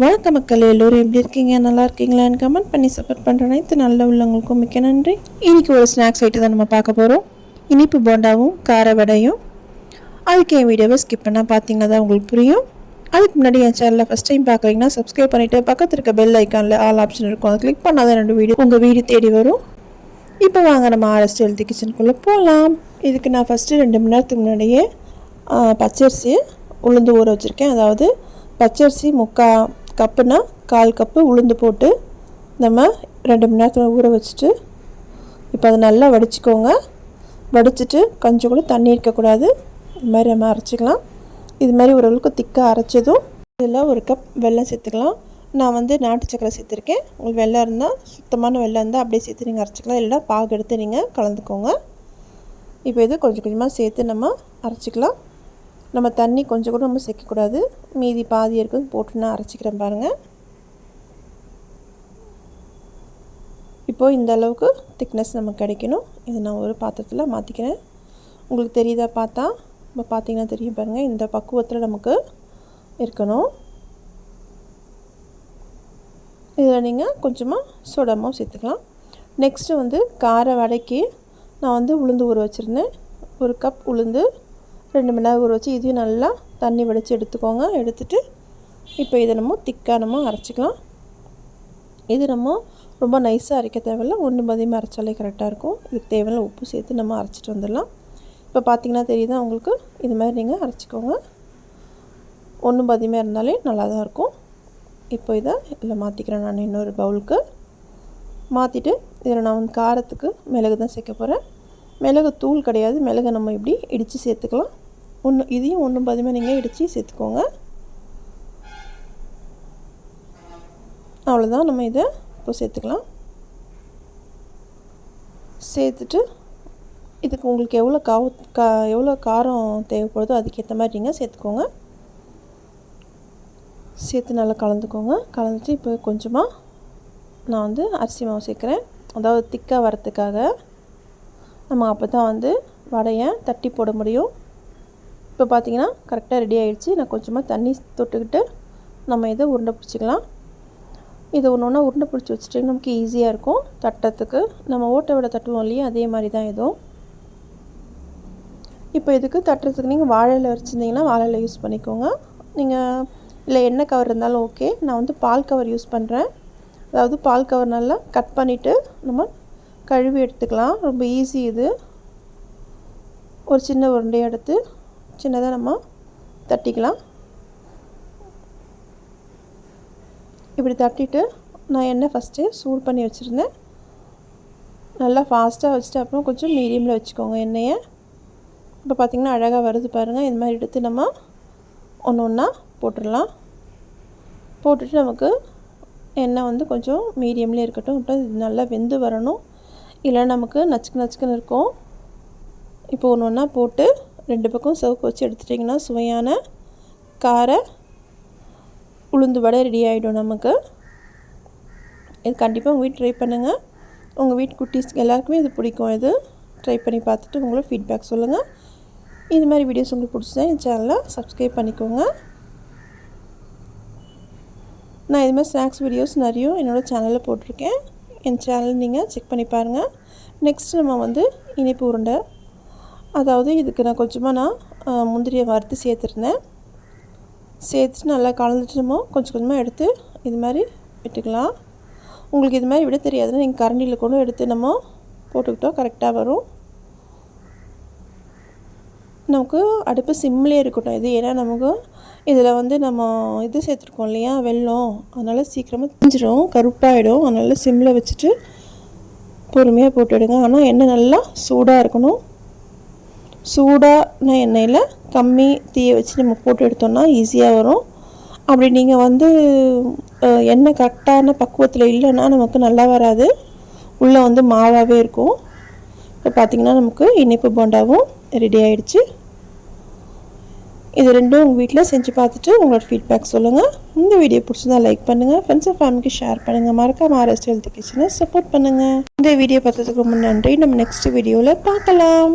வணக்க மக்கள் எல்லோரும் எப்படி இருக்கீங்க? நல்லா இருக்கீங்களான்னு கமெண்ட் பண்ணி சப்போர்ட் பண்ணுற அனைத்து நல்ல உள்ளவங்களுக்கும் மிக்க நன்றி. இன்றைக்கி ஒரு ஸ்நாக்ஸ் ஐட்டம் தான் நம்ம பார்க்க போகிறோம் இனிப்பு போண்டாவும் கார வடையும். அதுக்கு என் வீடியோவை ஸ்கிப் பண்ணால் பார்த்தீங்கன்னா தான் உங்களுக்கு புரியும். அதுக்கு முன்னாடி என் சேனலில் ஃபஸ்ட் டைம் பார்க்குறீங்கன்னா சப்ஸ்கிரைப் பண்ணிவிட்டு பக்கத்தில் இருக்க பெல் ஐக்கானில் ஆல் ஆப்ஷன் இருக்கும். அதை கிளிக் பண்ணாதான் ரெண்டு வீடியோ உங்கள் வீடு தேடி வரும். இப்போ வாங்க நம்ம ஆர்எஸ்டி ஹெல்த்தி கிச்சனுக்குள்ளே போகலாம் இதுக்கு நான் ஃபஸ்ட்டு ரெண்டு மணி நேரத்துக்கு முன்னாடியே பச்சரிசியை உளுந்து ஊற வச்சுருக்கேன். அதாவது பச்சரிசி முக்கா கப்புனா கால் கப்பு உளுந்து போட்டு நம்ம ரெண்டு மணி நேரத்தில் ஊற வச்சுட்டு இப்போ அதை நல்லா வடிச்சுக்கோங்க. வடிச்சிட்டு கொஞ்சம் கூட தண்ணி இருக்கக்கூடாது இது மாதிரி நம்ம அரைச்சிக்கலாம். இது மாதிரி ஓரளவுக்கு திக்காக அரைச்சதும் இதில் ஒரு கப் வெள்ளம் சேர்த்துக்கலாம். நான் வந்து நாட்டு சக்கரை சேர்த்துருக்கேன். உங்களுக்கு வெள்ளம் இருந்தால் சுத்தமான வெள்ளம் இருந்தால் அப்படியே சேர்த்து நீங்கள் அரைச்சிக்கலாம். இல்லைனா பாகு எடுத்து நீங்கள் கலந்துக்கோங்க. இப்போ இது கொஞ்சம் கொஞ்சமாக சேர்த்து நம்ம அரைச்சிக்கலாம். நம்ம தண்ணி கொஞ்சம் கூட நம்ம சேர்க்கக்கூடாது. மீதி பாதி இருக்குது போட்டு நான் அரைச்சிக்கிறேன் பாருங்கள் இப்போது இந்த அளவுக்கு திக்னஸ் நமக்கு கிடைக்கணும். இதை நான் ஒரு பாத்திரத்தில் மாற்றிக்கிறேன் உங்களுக்கு தெரியுதா பார்த்தா? இப்போ பார்த்தீங்கன்னா தெரியும் பாருங்கள் இந்த பக்குவத்தில் நமக்கு இருக்கணும். இதில் நீங்கள் கொஞ்சமாக சோடாமாவும் சேர்த்துக்கலாம். நெக்ஸ்ட்டு வந்து கார வடைக்கு நான் வந்து உளுந்து ஊற வச்சுருந்தேன். ஒரு கப் உளுந்து ரெண்டு மணி நேரம் ஊற வச்சு இதையும் நல்லா தண்ணி வடித்து எடுத்துக்கோங்க. எடுத்துட்டு இப்போ இதை நம்ம திக்காக நம்ம அரைச்சிக்கலாம். இது நம்ம ரொம்ப நைஸாக அரைக்க தேவையில்ல. ஒன்று மதியமாக அரைச்சாலே கரெக்டாக இருக்கும். இதுக்கு தேவையில்ல உப்பு சேர்த்து நம்ம அரைச்சிட்டு வந்துடலாம். இப்போ பார்த்தீங்கன்னா தெரியுதா உங்களுக்கு? இது மாதிரி நீங்கள் அரைச்சிக்கோங்க. ஒன்று பதியமாக இருந்தாலே நல்லா தான் இருக்கும். இப்போ இதை இதில் மாற்றிக்கிறேன் நான் இன்னொரு பவுலுக்கு மாற்றிட்டு இதில் நான் வந்து காரத்துக்கு மிளகு தான் சேர்க்க போகிறேன் மிளகு தூள் கிடையாது. மிளகை நம்ம இப்படி இடித்து சேர்த்துக்கலாம். ஒன்று இதையும் ஒன்று பதிமாக நீங்கள் இடித்து சேர்த்துக்கோங்க. அவ்வளோதான் நம்ம இதை இப்போ சேர்த்துக்கலாம். சேர்த்துட்டு இதுக்கு உங்களுக்கு எவ்வளோ காவு கா எவ்வளோ காரம் தேவைப்படுதோ அதுக்கேற்ற மாதிரி நீங்கள் சேர்த்துக்கோங்க. சேர்த்து நல்லா கலந்துக்கோங்க. கலந்துட்டு இப்போ கொஞ்சமாக நான் வந்து அரிசி மாவு சேர்க்குறேன். அதாவது திக்காக வரத்துக்காக நம்ம அப்போ தான் வந்து வடையை தட்டி போட முடியும். இப்போ பார்த்தீங்கன்னா கரெக்டாக ரெடி ஆகிடுச்சு நான் கொஞ்சமாக தண்ணி தொட்டுக்கிட்டு நம்ம இதை உருண்டை பிடிச்சிக்கலாம். இது ஒன்று ஒன்றா உருண்டை பிடிச்சி வச்சுட்டு நமக்கு ஈஸியாக இருக்கும். தட்டத்துக்கு நம்ம ஓட்டை விட தட்டுவோம் இல்லையா? அதே மாதிரி தான் இதுவும். இப்போ இதுக்கு தட்டுறதுக்கு நீங்கள் வாழையில் வச்சுருந்தீங்கன்னா வாழையில் யூஸ் பண்ணிக்கோங்க. நீங்கள் இல்லை எண்ணெய் கவர் இருந்தாலும் ஓகே. நான் வந்து பால் கவர் யூஸ் பண்ணுறேன். அதாவது பால் கவர் நல்லா கட் பண்ணிவிட்டு நம்ம கழுவி எடுத்துக்கலாம். ரொம்ப ஈஸி இது. ஒரு சின்ன உருண்டையை எடுத்து சின்னதாக நம்ம தட்டிக்கலாம். இப்படி தட்டிட்டு நான் எண்ணெய் ஃபஸ்ட்டு சூடு பண்ணி வச்சுருந்தேன். நல்லா ஃபாஸ்ட்டாக வச்சுட்டு அப்புறம் கொஞ்சம் மீடியமில் வச்சுக்கோங்க எண்ணெயை. இப்போ பார்த்திங்கன்னா அழகாக வருது பாருங்கள் இந்த மாதிரி எடுத்து நம்ம ஒன்று ஒன்றா போட்டுடலாம். போட்டுட்டு நமக்கு எண்ணெய் வந்து கொஞ்சம் மீடியம்லேயே இருக்கட்டும். அப்புறம் இது நல்லா வெந்து வரணும். இல்லை நமக்கு நச்சுக்கு நச்சுக்குன்னு இருக்கும். இப்போ ஒன்று ஒன்றா போட்டு ரெண்டு பக்கம் சவுக்கு வச்சு எடுத்துட்டிங்கன்னா சுவையான கார உளுந்து வடை ரெடி ஆகிடும் நமக்கு. இது கண்டிப்பாக உங்கள் வீட்டு ட்ரை பண்ணுங்கள் உங்கள் வீட்டு குட்டீஸ்க்கு எல்லாருக்குமே இது பிடிக்கும். இது ட்ரை பண்ணி பார்த்துட்டு உங்களோட ஃபீட்பேக் சொல்லுங்கள் இது மாதிரி வீடியோஸ் உங்களுக்கு பிடிச்சா என் சேனலை சப்ஸ்கிரைப் பண்ணிக்கோங்க. நான் இது மாதிரி ஸ்நாக்ஸ் வீடியோஸ் நிறைய என்னோடய சேனலில் போட்டிருக்கேன். என் சேனல் நீங்கள் செக் பண்ணி பாருங்கள் நெக்ஸ்ட் நம்ம வந்து இனிப்பு உருண்டை. அதாவது இதுக்கு நான் கொஞ்சமாக நான் முந்திரியை வறுத்து சேர்த்துருந்தேன். சேர்த்துட்டு நல்லா கலந்துட்டு நம்ம கொஞ்சம் கொஞ்சமாக எடுத்து இது மாதிரி விட்டுக்கலாம். உங்களுக்கு இது மாதிரி விட தெரியாதுன்னா நீங்கள் கரண்டியில் கூட எடுத்து நம்ம போட்டுக்கிட்டோம் கரெக்டாக வரும். நமக்கு அடுப்பு சிம்மிலே இருக்கட்டும். இது ஏன்னா நமக்கு இதில் வந்து நம்ம இது சேர்த்துருக்கோம் இல்லையா? வெல்லம். அதனால் சீக்கிரமாக தெரிஞ்சிடும் கருப்பாயிடும். அதனால் சிம்மில் வச்சுட்டு பொறுமையாக போட்டுவிடுங்க ஆனால் எண்ணெய் நல்லா சூடாக இருக்கணும். சூடான எண்ணெயில் கம்மி தீயை வச்சு நம்ம போட்டு எடுத்தோம்னா ஈஸியாக வரும். அப்படி நீங்கள் வந்து எண்ணெய் கரெக்டான பக்குவத்தில் இல்லைன்னா நமக்கு நல்லா வராது. உள்ளே வந்து மாவாகவே இருக்கும். இப்போ பார்த்திங்கன்னா நமக்கு இனிப்பு போண்டாவும் ரெடி ஆகிடுச்சு இது ரெண்டும் உங்கள் வீட்டில் செஞ்சு பார்த்துட்டு உங்களோட ஃபீட்பேக் சொல்லுங்கள் இந்த வீடியோ பிடிச்சதா லைக் பண்ணுங்கள் ஃப்ரெண்ட்ஸ் அண்ட் ஃபேமிலிக்கு ஷேர் பண்ணுங்கள் மறக்காம ஆர்எஸ்டி ஹெல்த் கிச்சனை சப்போர்ட் பண்ணுங்கள் இந்த வீடியோ பார்த்ததுக்கு ரொம்ப நன்றி. நம்ம நெக்ஸ்ட் வீடியோவில் பார்க்கலாம்.